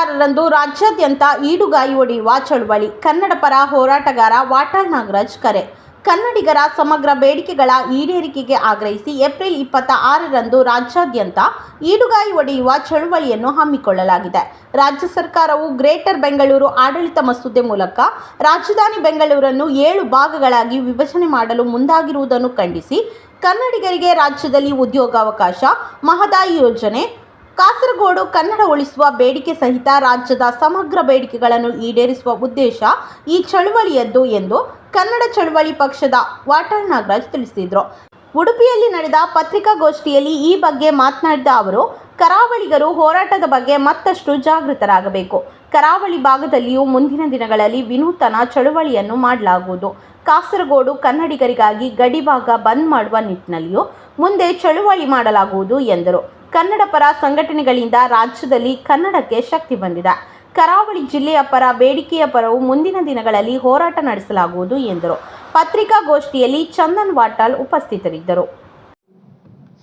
ಆರರಂದು ರಾಜ್ಯಾದ್ಯಂತ ಈಡುಗಾಯಿ ಒಡೆಯುವ ಚಳುವಳಿ. ಕನ್ನಡ ಪರ ಹೋರಾಟಗಾರ ವಾಟಾಳ್ ನಾಗರಾಜ್ ಕರೆ. ಕನ್ನಡಿಗರ ಸಮಗ್ರ ಬೇಡಿಕೆಗಳ ಈಡೇರಿಕೆಗೆ ಆಗ್ರಹಿಸಿ ಏಪ್ರಿಲ್ ಇಪ್ಪತ್ತ ಆರರಂದು ರಾಜ್ಯಾದ್ಯಂತ ಈಡುಗಾಯಿ ಒಡೆಯುವ ಚಳುವಳಿಯನ್ನು ಹಮ್ಮಿಕೊಳ್ಳಲಾಗಿದೆ. ರಾಜ್ಯ ಸರ್ಕಾರವು ಗ್ರೇಟರ್ ಬೆಂಗಳೂರು ಆಡಳಿತ ಮಸೂದೆ ಮೂಲಕ ರಾಜಧಾನಿ ಬೆಂಗಳೂರನ್ನು ಏಳು ಭಾಗಗಳಾಗಿ ವಿಭಜನೆ ಮಾಡಲು ಮುಂದಾಗಿರುವುದನ್ನು ಖಂಡಿಸಿ, ಕನ್ನಡಿಗರಿಗೆ ರಾಜ್ಯದಲ್ಲಿ ಉದ್ಯೋಗಾವಕಾಶ, ಮಹದಾಯಿ ಯೋಜನೆ ಕಾಸರಗೋಡು ಕನ್ನಡ ಉಳಿಸುವ ಬೇಡಿಕೆ ಸಹಿತ ರಾಜ್ಯದ ಸಮಗ್ರ ಬೇಡಿಕೆಗಳನ್ನು ಈಡೇರಿಸುವ ಉದ್ದೇಶ ಈ ಚಳುವಳಿಯದ್ದು ಎಂದು ಕನ್ನಡ ಚಳುವಳಿ ಪಕ್ಷದ ವಾಟಾಳ್ ನಾಗರಾಜ್ ತಿಳಿಸಿದರು. ಉಡುಪಿಯಲ್ಲಿ ನಡೆದ ಪತ್ರಿಕಾಗೋಷ್ಠಿಯಲ್ಲಿ ಈ ಬಗ್ಗೆ ಮಾತನಾಡಿದ ಅವರು, ಕರಾವಳಿಗರು ಹೋರಾಟದ ಬಗ್ಗೆ ಮತ್ತಷ್ಟು ಜಾಗೃತರಾಗಬೇಕು. ಕರಾವಳಿ ಭಾಗದಲ್ಲಿಯೂ ಮುಂದಿನ ದಿನಗಳಲ್ಲಿ ವಿನೂತನ ಚಳುವಳಿಯನ್ನು ಮಾಡಲಾಗುವುದು. ಕಾಸರಗೋಡು ಕನ್ನಡಿಗರಿಗಾಗಿ ಗಡಿಭಾಗ ಬಂದ್ ಮಾಡುವ ನಿಟ್ಟಿನಲ್ಲಿಯೂ ಮುಂದೆ ಚಳುವಳಿ ಮಾಡಲಾಗುವುದು ಎಂದರು. ಕನ್ನಡ ಪರ ಸಂಘಟನೆಗಳಿಂದ ರಾಜ್ಯದಲ್ಲಿ ಕನ್ನಡಕ್ಕೆ ಶಕ್ತಿ ಬಂದಿದೆ. ಕರಾವಳಿ ಜಿಲ್ಲೆಯ ಪರ ಬೇಡಿಕೆಯ ಪರವು ಮುಂದಿನ ದಿನಗಳಲ್ಲಿ ಹೋರಾಟ ನಡೆಸಲಾಗುವುದು ಎಂದರು. ಪತ್ರಿಕಾಗೋಷ್ಠಿಯಲ್ಲಿ ಚಂದನ್ ವಾಟಾಲ್ ಉಪಸ್ಥಿತರಿದ್ದರು.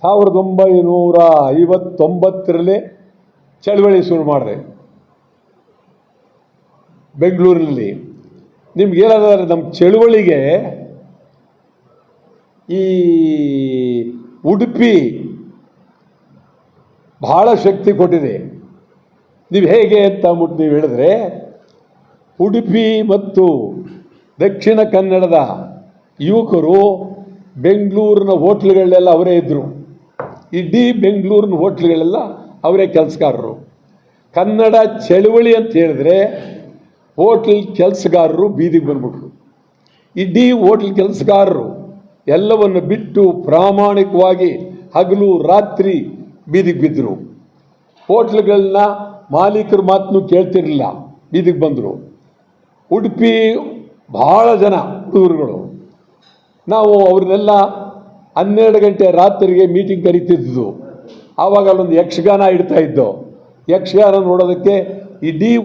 ಸಾವಿರದ ಒಂಬೈನೂರ ಐವತ್ತೊಂಬತ್ತರಲ್ಲಿ ಚಳವಳಿ ಶುರು ಮಾಡಿದೆ. ಬೆಂಗಳೂರಿನಲ್ಲಿ. ನಿಮ್ಗೆ ಏನಾದ್ರೆ ನಮ್ಮ ಚಳುವಳಿಗೆ ಈ ಉಡುಪಿ ಬಹಳ ಶಕ್ತಿ ಕೊಟ್ಟಿದೆ. ನೀವು ಹೇಗೆ ಅಂತ ಅಂದ್ಬಿಟ್ಟು ನೀವು ಹೇಳಿದ್ರೆ, ಉಡುಪಿ ಮತ್ತು ದಕ್ಷಿಣ ಕನ್ನಡದ ಯುವಕರು ಬೆಂಗಳೂರಿನ ಹೋಟ್ಲುಗಳಲ್ಲೆಲ್ಲ ಅವರೇ ಇದ್ದರು ಇಡೀ ಬೆಂಗಳೂರಿನ ಹೋಟ್ಲುಗಳೆಲ್ಲ ಅವರೇ ಕೆಲಸಗಾರರು. ಕನ್ನಡ ಚಳುವಳಿ ಅಂತ ಹೇಳಿದ್ರೆ, ಹೋಟ್ಲ್ ಕೆಲಸಗಾರರು ಬೀದಿಗೆ ಬಂದ್ಬಿಟ್ರು. ಇಡೀ ಹೋಟ್ಲ್ ಕೆಲಸಗಾರರು ಎಲ್ಲವನ್ನು ಬಿಟ್ಟು ಪ್ರಾಮಾಣಿಕವಾಗಿ ಹಗಲು ರಾತ್ರಿ ಬೀದಿಗೆ ಬಿದ್ದರು ಹೋಟ್ಲುಗಳನ್ನ ಮಾಲೀಕರು ಮಾತನ್ನು ಕೇಳ್ತಿರಲಿಲ್ಲ. ಬೀದಿಗೆ ಬಂದರು. ಉಡುಪಿ ಭಾಳ ಜನ ಹುಡುಗರುಗಳು. ನಾವು ಅವ್ರನ್ನೆಲ್ಲ ಹನ್ನೆರಡು ಗಂಟೆ ರಾತ್ರಿಗೆ ಮೀಟಿಂಗ್ ಕರಿತಿದ್ದು ಆವಾಗ ಅಲ್ಲೊಂದು ಯಕ್ಷಗಾನ ಇಡ್ತಾ ಇದ್ದೋ. ಯಕ್ಷಗಾನ ನೋಡೋದಕ್ಕೆ ಇಡೀ